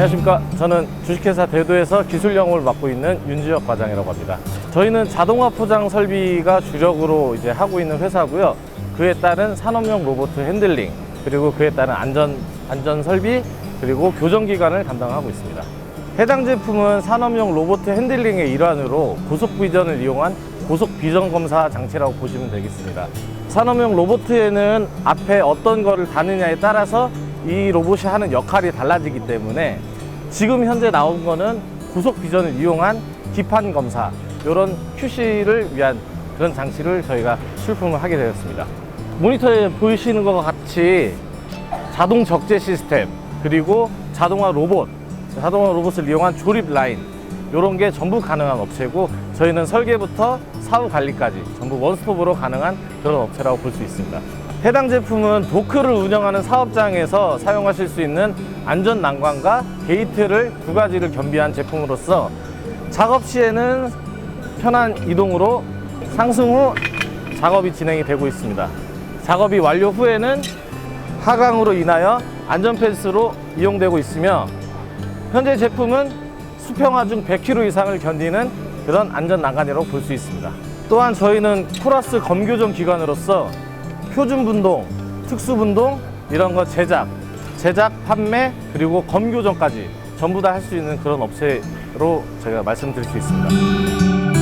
안녕하십니까. 저는 주식회사 대도에서 기술 영업을 맡고 있는 윤지혁 과장이라고 합니다. 저희는 자동화 포장 설비가 주력으로 이제 하고 있는 회사고요. 그에 따른 산업용 로봇 핸들링 그리고 그에 따른 안전 안전 설비 그리고 교정 기관을 담당하고 있습니다. 해당 제품은 산업용 로봇 핸들링의 일환으로 고속 비전을 이용한 고속 비전 검사 장치라고 보시면 되겠습니다. 산업용 로봇에는 앞에 어떤 거를 다느냐에 따라서 이 로봇이 하는 역할이 달라지기 때문에 지금 현재 나온 거는 고속 비전을 이용한 기판 검사 이런 QC를 위한 그런 장치를 저희가 출품을 하게 되었습니다. 모니터에 보이시는 것과 같이 자동 적재 시스템 그리고 자동화 로봇 자동화 로봇을 이용한 조립 라인 이런 게 전부 가능한 업체고 저희는 설계부터 사후 관리까지 전부 원스톱으로 가능한 그런 업체라고 볼 수 있습니다. 해당 제품은 도크를 운영하는 사업장에서 사용하실 수 있는 안전 난관과 게이트를 두 가지를 겸비한 제품으로서 작업 시에는 편한 이동으로 상승 후 작업이 진행이 되고 있습니다. 작업이 완료 후에는 하강으로 인하여 안전 펜스로 이용되고 있으며 현재 제품은 수평화 중 100km 이상을 견디는 그런 안전 난간이라고 볼 수 있습니다. 또한 저희는 코라스 검교정 기관으로서 표준 분동, 특수 분동 이런 거 제작, 제작, 판매 그리고 검교정까지 전부 다 할 수 있는 그런 업체로 제가 말씀드릴 수 있습니다.